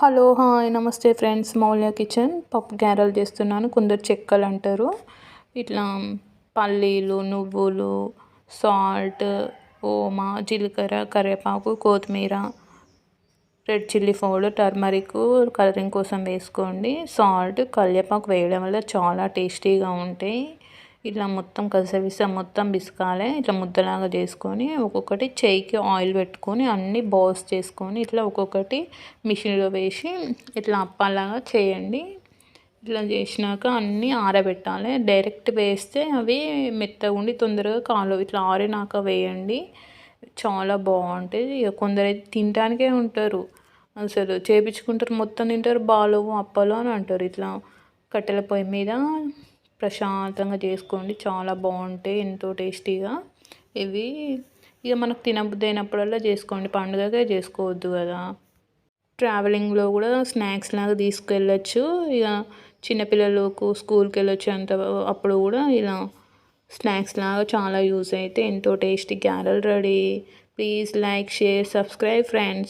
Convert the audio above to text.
Hello hi నమస్తే friends. Moulya kitchen. పప్పు గారెలు చేస్తున్నాను. కొందరు చెక్కలు అంటారు. ఇట్లా పల్లీలు నువ్వులు సాల్ట్ ఓమా జీలకర్ర కరివేపాకు కొత్తిమీర red chilli powder turmeric colouring కోసం వేసుకోండి. సాల్ట్ కరివేపాకు వేయడం వల్ల చాలా టేస్టీగా ఉంటాయి. ఇట్లా మొత్తం కసవిస మొత్తం బిసుకాలి ఇట్లా ముద్దలాగా చేసుకొని ఒక్కొక్కటి చేయికి ఆయిల్ పెట్టుకొని అన్నీ బాల్స్ చేసుకొని ఇట్లా ఒక్కొక్కటి మిషన్లో వేసి ఇట్లా అప్పాలాగా చేయండి. ఇట్లా చేసినాక అన్నీ ఆరబెట్టాలి. డైరెక్ట్ వేస్తే అవి మెత్తగా ఉండి తొందరగా కాలు ఇట్లా ఆరినాక వేయండి. చాలా బాగుంటుంది. ఇక కొందరు అయితే తినడానికే ఉంటారు. అసలు చేపించుకుంటారు మొత్తం తింటారు. బాలు అప్పాలు అని అంటారు. ఇట్లా కట్టెల పొయ్యి మీద ప్రశాంతంగా చేసుకోండి. చాలా బాగుంటాయి. ఎంతో టేస్టీగా. ఇవి ఇక మనకు తినబుద్ధి అయినప్పుడల్లా చేసుకోండి. పండుగకే చేసుకోవద్దు కదా. ట్రావెలింగ్లో కూడా స్నాక్స్ లాగా తీసుకెళ్ళచ్చు. ఇక చిన్నపిల్లలకు స్కూల్కి వెళ్ళొచ్చు అంత అప్పుడు కూడా ఇలా స్నాక్స్ లాగా చాలా యూస్ అయితే ఎంతో tasty. Carol ready. Please like share subscribe friends.